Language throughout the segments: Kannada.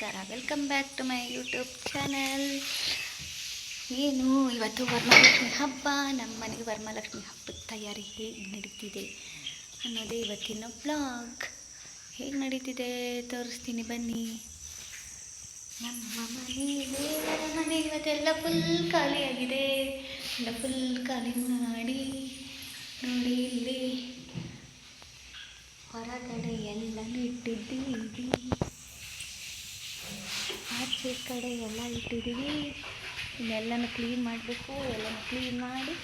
ನಮಸ್ಕಾರ. Welcome back to my YouTube channel ಏನು, ಇವತ್ತು ವರಮಹಾಲಕ್ಷ್ಮಿ ಹಬ್ಬ? ನಮ್ಮ ಮನೆಗೆ ವರಮಹಾಲಕ್ಷ್ಮಿ ಹಬ್ಬದ ತಯಾರಿ ಹೇಗೆ ನಡೀತಿದೆ ಅನ್ನೋದೇ ಇವತ್ತಿನ ಬ್ಲಾಗ್ ಹೇಗೆ ನಡೀತಿದೆ? ತೋರಿಸ್ತೀನಿ, ಬನ್ನಿ. ನಮ್ಮ ಮನೆ ದೇವರ ಮನೆ ಇವತ್ತೆಲ್ಲ ಫುಲ್ ಖಾಲಿಯಾಗಿದೆ ಎಲ್ಲ ಫುಲ್ ಖಾಲಿ ಮಾಡಿ ನೋಡಿ ಇಲ್ಲಿ ಹೊರಗಡೆ ಎಲ್ಲನೂ ಇಟ್ಟಿದ್ದೀವಿ. ಆಚೆ ಕಡೆ ಎಲ್ಲ ಇಟ್ಟಿದ್ದೀವಿ ಇನ್ನೆಲ್ಲನೂ ಕ್ಲೀನ್ ಮಾಡಬೇಕು, ಎಲ್ಲನೂ ಕ್ಲೀನ್ ಮಾಡಿ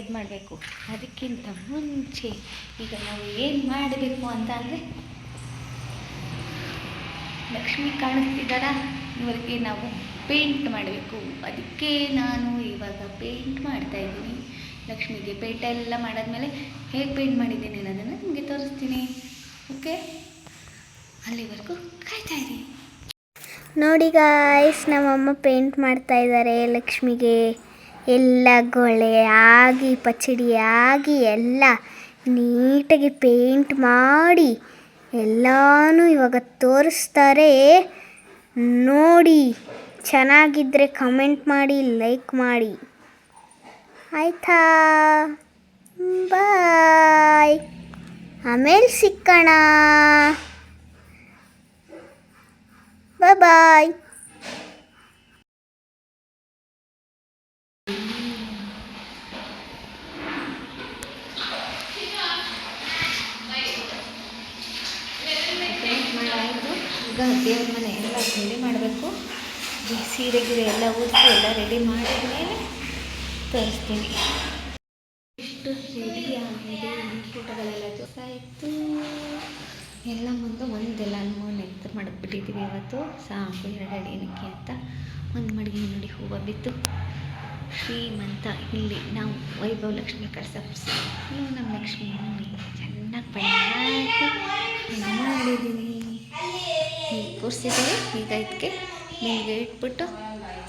ಇದು ಮಾಡಬೇಕು. ಅದಕ್ಕಿಂತ ಮುಂಚೆ ಈಗ ನಾವು ಏನು ಮಾಡಬೇಕು ಅಂತ ಅಂದರೆ ಲಕ್ಷ್ಮಿ ಕಾಣಿಸ್ತಿದ್ದಾರ ಇವರಿಗೆ ನಾವು ಪೇಂಟ್ ಮಾಡಬೇಕು. ಅದಕ್ಕೆ ನಾನು ಇವಾಗ ಪೇಂಟ್ ಮಾಡ್ತಾ ಇದ್ದೀನಿ. ಲಕ್ಷ್ಮಿಗೆ ಪೇಂಟ್ ಎಲ್ಲ ಮಾಡಾದ್ಮೇಲೆ ಹೇಗೆ ಪೇಂಟ್ ಮಾಡಿದ್ದೀನಿ ಅನ್ನೋದನ್ನು ನಿಮಗೆ ತೋರಿಸ್ತೀನಿ. ಓಕೆ ಅಲ್ಲಿವರೆಗೂ ಕಾಯ್ತಾ ಇರಿ. ನೋಡಿ ಗಾಯ್ಸ್ ನಮ್ಮಮ್ಮ ಪೇಂಟ್ ಮಾಡ್ತಾ ಇದ್ದಾರೆ ಲಕ್ಷ್ಮಿಗೆ. ಎಲ್ಲ ಗೊಳೆ ಆಗಿ, ಪಚಡಿ ಆಗಿ, ಎಲ್ಲ ನೀಟಾಗಿ ಪೇಂಟ್ ಮಾಡಿ ಎಲ್ಲಾನು ಇವಾಗ ತೋರಿಸ್ತಾರೆ. ನೋಡಿ ಚೆನ್ನಾಗಿದ್ದರೆ ಕಮೆಂಟ್ ಮಾಡಿ ಲೈಕ್ ಮಾಡಿ. ಆಯ್ತಾ? ಬಾಯ್ ಆಮೇಲೆ ಸಿಕ್ಕಣ. ಬಾಯ್. ಈಗ ದೇವ್ರ ಮನೆ ಎಲ್ಲ ರೆಡಿ ಮಾಡಬೇಕು. ಸೀರೆ ಗಿರೆ ಎಲ್ಲ ಉಡಿಸಿ ಎಲ್ಲ ರೆಡಿ ಮಾಡಿದ ಮೇಲೆ ತರಿಸ್ತೀನಿ. ಇಷ್ಟು ರೆಡಿ ಆಗಿದೆ. ಫೋಟೋಗಳೆಲ್ಲ ಜೋಸಾಯಿತು ಎಲ್ಲ ಮುಂದೆ ಒಂದೆಲ್ಲ ಮೂರು ಎತ್ತು ಮಾಡಿಬಿಟ್ಟಿದ್ದೀವಿ ಇವತ್ತು. ಸಾಕು ಎರಡು ಅಡಿ ಏನಕ್ಕೆ ಅಂತ. ಒಂದು ಮಡಿಗೆ ನೋಡಿ ಹೂವು ಬಿತ್ತು. ಶ್ರೀಮಂತ ಇಲ್ಲಿ ನಾವು ವೈಭವ ಲಕ್ಷ್ಮಿ ಕಳ್ಸಪ್ಸಿ ಇವು ನಮ್ಮ ಲಕ್ಷ್ಮಿ ಚೆನ್ನಾಗಿ ಬಣ್ಣ ಮಾಡಿದ್ದೀನಿ ಕೂರಿಸಿದ್ದೀವಿ ಈಗ ಇದಕ್ಕೆ ನಿಮಗೆ ಇಟ್ಬಿಟ್ಟು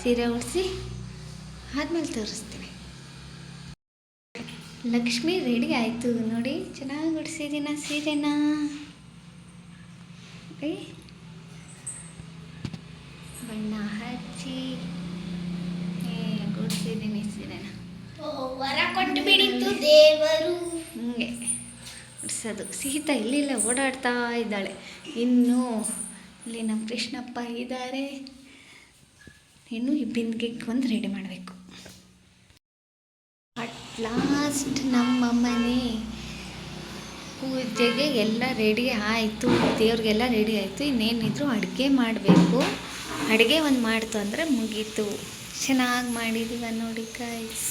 ಸೀರೆ ಉಡಿಸಿ ಆದಮೇಲೆ ತೋರಿಸ್ತೀನಿ. ಲಕ್ಷ್ಮಿ ರೆಡಿ ಆಯಿತು ನೋಡಿ. ಚೆನ್ನಾಗಿ ಉಡಿಸಿದ್ದೀನ ಸೀರೆನ? ಏ, ಬಣ್ಣ ಹಚ್ಚಿ. ಗುಡಿಸಿದ್ದೀನಿ ಸೀರೆನ ವರ ಕೊಟ್ಟು ಬಿಡಿತು ದೇವರು. ಹಂಗೆ. ಗುಡಿಸೋದು ಸೀತಾ ಇಲ್ಲಿಲ್ಲ ಓಡಾಡ್ತಾ ಇದ್ದಾಳೆ. ಇನ್ನು ಇಲ್ಲಿ ನಮ್ಮ ಕೃಷ್ಣಪ್ಪ ಇದ್ದಾರೆ. ಇನ್ನು ಈ ಬಿಂದಿಗೆಗೆ ಒಂದು ರೆಡಿ ಮಾಡಬೇಕು. ಅಟ್ ಲಾಸ್ಟ್ ನಮ್ಮ ಮನೆ. ಪೂಜೆಗೆ ಎಲ್ಲ ರೆಡಿ ಆಯಿತು, ದೇವ್ರಿಗೆಲ್ಲ ರೆಡಿ ಆಯಿತು, ಇನ್ನೇನಿದ್ರು ಅಡುಗೆ ಮಾಡಬೇಕು. ಅಡುಗೆ ಒಂದು ಮಾಡ್ತು ಅಂದರೆ ಮುಗೀತು. ಚೆನ್ನಾಗಿ ಮಾಡಿದೀವ ನೋಡಿ ಕಾಯ್ಸ್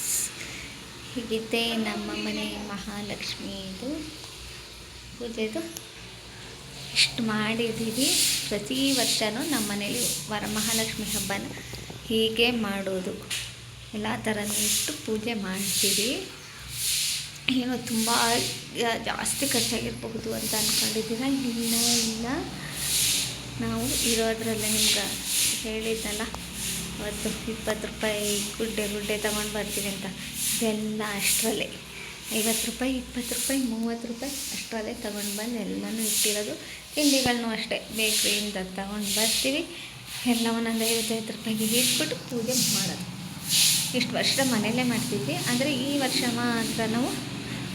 ಹೀಗಿದ್ದೆ ನಮ್ಮ ಮನೆ ಮಹಾಲಕ್ಷ್ಮಿದು ಪೂಜೆದು ಇಷ್ಟು ಮಾಡಿದ್ದೀವಿ ಪ್ರತಿ ವರ್ಷವೂ ನಮ್ಮ ಮನೇಲಿ ವರಮಹಾಲಕ್ಷ್ಮಿ ಹಬ್ಬನ ಹೀಗೆ ಮಾಡೋದು. ಎಲ್ಲ ಥರನೂ ಇಟ್ಟು ಪೂಜೆ ಮಾಡ್ತೀವಿ. ಏನೋ ತುಂಬ ಜಾಸ್ತಿ ಖರ್ಚಾಗಿರಬಹುದು ಅಂತ ಅಂದ್ಕೊಂಡಿದ್ದೀರ ಇಲ್ಲ ಇಲ್ಲ. ನಾವು ಇರೋದ್ರಲ್ಲೇ ನಿಮ್ಗೆ ಹೇಳಿದ್ದಲ್ಲ, ಅವತ್ತು ಇಪ್ಪತ್ತು ರೂಪಾಯಿ ಗುಡ್ಡೆ ಗುಡ್ಡೆ ತೊಗೊಂಡು ಬರ್ತೀವಿ ಅಂತ. ಇದೆಲ್ಲ ಅಷ್ಟರಲ್ಲೇ. ಐವತ್ತು ರೂಪಾಯಿ, ಇಪ್ಪತ್ತು ರೂಪಾಯಿ, ಮೂವತ್ತು ರೂಪಾಯಿ ಅಷ್ಟರಲ್ಲೇ ತೊಗೊಂಡು ಬಂದು ಎಲ್ಲನೂ ಇಟ್ಟಿರೋದು. ತಿಂಡಿಗಳನ್ನೂ ಅಷ್ಟೇ. ಬೇಕ್ರಿಯಿಂದ ತೊಗೊಂಡು ಬರ್ತೀವಿ. ಎಲ್ಲವನ್ನೊಂದು ಐವತ್ತೈವತ್ತು ರೂಪಾಯಿಗೆ ಇಟ್ಬಿಟ್ಟು ಪೂಜೆ ಮಾಡೋದು. ಇಷ್ಟು ವರ್ಷ ಮನೆಯಲ್ಲೇ ಮಾಡ್ತಿದ್ವಿ. ಅಂದರೆ ಈ ವರ್ಷ ಮಾತ್ರ ನಾವು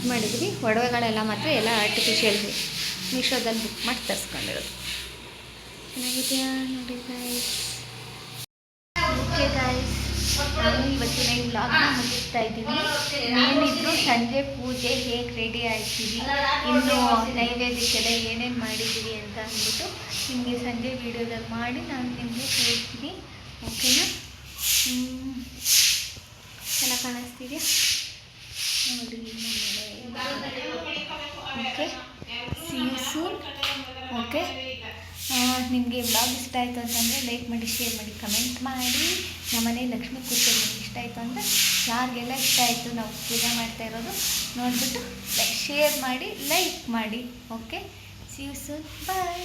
ಮಾಡಿದ್ವಿ. ಒಡವೆಗಳೆಲ್ಲ ಮಾತ್ರ ಎಲ್ಲ ಆರ್ಟಿಫಿಷಿಯಲ್ ಮೀಶೋದಲ್ಲಿ ಬುಕ್ ಮಾಡಿ ತರಿಸ್ಕೊಂಡಿರೋದು. ಚೆನ್ನಾಗಿದೆಯಾ ನೋಡಿ ಗಾಯ್ಸ್ ಓಕೆ ಗಾಯ್ಸ್ ನಾನು ಇವತ್ತಿನ ಈ ಮುಗಿಸ್ತಾ ಇದ್ದೀನಿ. ಏನಿದ್ರು ಸಂಜೆ ಪೂಜೆ ಹೇಗೆ ರೆಡಿ ಆಗ್ತೀವಿ ಇನ್ನು ನೈವೇದ್ಯಕ್ಕೆಲ್ಲ ಏನೇನು ಮಾಡಿದ್ದೀವಿ ಅಂತ ಅಂದ್ಬಿಟ್ಟು ನಿಮಗೆ ಸಂಜೆ ವೀಡಿಯೋದಲ್ಲಿ ಮಾಡಿ ನಾನು ನಿಮಗೆ ಹೇಳ್ತೀನಿ ಓಕೆನಾ ಹ್ಮ್. ಚೆನ್ನಾಗಿ ಕಾಣಿಸ್ತಿದೆಯಾ ನೋಡಿ okay see you soon okay ನಿಮಗೆ ಬ್ಲಾಗ್ ಇಷ್ಟ ಆಯಿತು ಅಂತಂದರೆ ಲೈಕ್ ಮಾಡಿ ಶೇರ್ ಮಾಡಿ ಕಮೆಂಟ್ ಮಾಡಿ. ನಮ್ಮನೆ ಲಕ್ಷ್ಮೀ ಕೂರ್ಚೋದು ನಿಮ್ಗೆ ಇಷ್ಟ ಆಯಿತು ಅಂದರೆ ಯಾರಿಗೆಲ್ಲ ಇಷ್ಟ ಆಯಿತು ನಾವು ಪೂಜೆ ಮಾಡ್ತಾ ಇರೋದು ನೋಡಿಬಿಟ್ಟು ಶೇರ್ ಮಾಡಿ ಲೈಕ್ ಮಾಡಿ. Okay see you soon bye